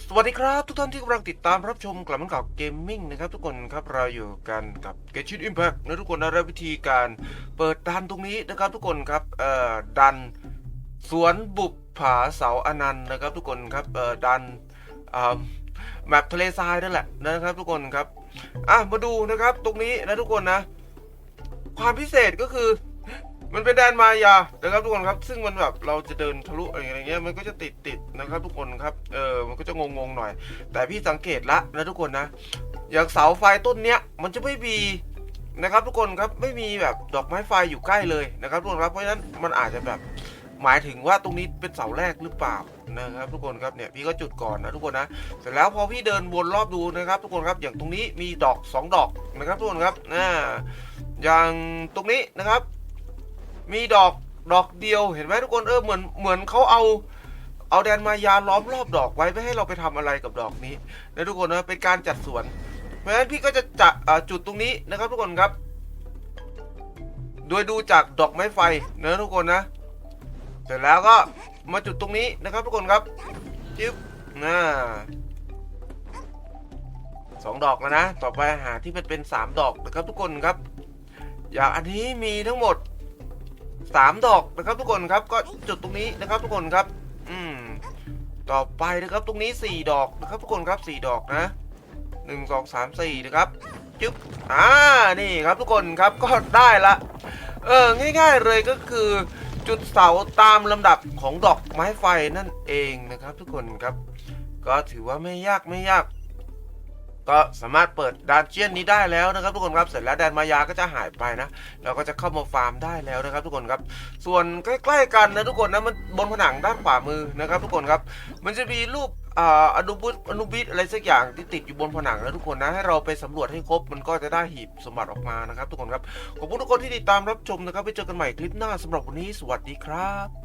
สวัสดีครับ ทุกท่านที่กำลังติดตามรับชมกลับมากับเกมมิ่งนะครับทุกคนครับเราอยู่กันกับเกชินอิมแพคนะทุกคนนะและวิธีการเปิดดันตรงนี้นะครับทุกคนครับเอ่อดันสวนบุปผาเสาอนันต์นะครับทุกคนครับเอ่อดันอ่าแมปทะเลทรายนั่นแหละนะครับทุกคนครับอะมาดูนะครับตรงนี้นะทุกคนนะ ความพิเศษก็คือ มันเป็นแดนมายานะครับทุกคนครับ ซึ่งมันแบบเราจะเดินทะลุอะไรอย่างเงี้ยมันก็จะติดติดๆนะครับทุกคนครับเออมันก็จะงงๆหน่อย แต่พี่สังเกตละนะทุกคนนะ อย่างเสาไฟต้นเนี้ยมันจะไม่มีนะครับทุกคนครับไม่มีแบบดอกไม้ไฟอยู่ใกล้เลยนะครับทุกคนครับเพราะฉะนั้นมันอาจจะแบบหมายถึงว่าตรงนี้เป็นเสาแรกหรือเปล่านะครับ ทุกคนครับเนี่ยพี่ก็จุดก่อนนะทุกคนนะเสร็จแล้วพอพี่เดินวนรอบดูนะครับ ทุกคนครับอย่างตรงนี้มีดอกสองดอกนะครับทุกคนครับอ่าอย่างตรงนี้นะครับ มีดอกดอกเดียวเห็นไหมทุกคนเออเหมือนเหมือนเขาเอา เอาแดนมายาล้อมรอบดอกไว้ไม่ให้เราไปทำอะไรกับดอกนี้นะทุกคนนะเป็นการจัดสวน เพราะฉะนั้นพี่ก็จะจัดอ่าจุดตรงนี้นะครับทุกคนครับ โดยดูจากดอกไม้ไฟนะทุกคนนะเสร็จแล้วก็มาจุดตรงนี้นะครับทุกคนครับจิ๊บน่าสองดอกแล้วนะ ต่อไปหาที่มันเป็นสามดอกนะครับทุกคนครับ อย่างอันนี้มีทั้งหมด สามดอกนะครับทุกคนครับก็จุดตรงนี้นะครับทุกคนครับ อืมต่อไปนะครับตรงนี้สี่ดอกนะครับทุกคนครับสี่ดอกนะหนึ่งสองสามสี่นะครับจึ๊บอ่านี่ครับทุกคนครับก็ได้ละเออง่ายๆเลยก็คือจุดเสาตามลำดับของดอกไม้ไฟนั่นเองนะครับ ทุกคนครับ ก็ถือว่าไม่ยากไม่ยาก ก็สามารถเปิดดานเจียนนี้ได้แล้วนะครับทุกคนครับเสร็จแล้วแดนมายาก็จะหายไปนะเราก็จะเข้ามาฟาร์มได้แล้วนะครับ ทุกคนครับ ส่วนใกล้ ๆ กันนะทุกคนนะมันบนผนังด้านขวามือนะครับ ทุกคนครับ มันจะมีรูปออนุบุตอนุบิตอะไรสักอย่างที่ติดอยู่บนผนังนะทุกคนนะให้เราไปสำรวจให้ครบมันก็จะได้หีบสมบัติออกมานะครับ ทุกคนครับขอบคุณทุกคนที่ติดตามรับชมนะครับไปเจอกันใหม่คลิปหน้าสำหรับวันนี้สวัสดีครับ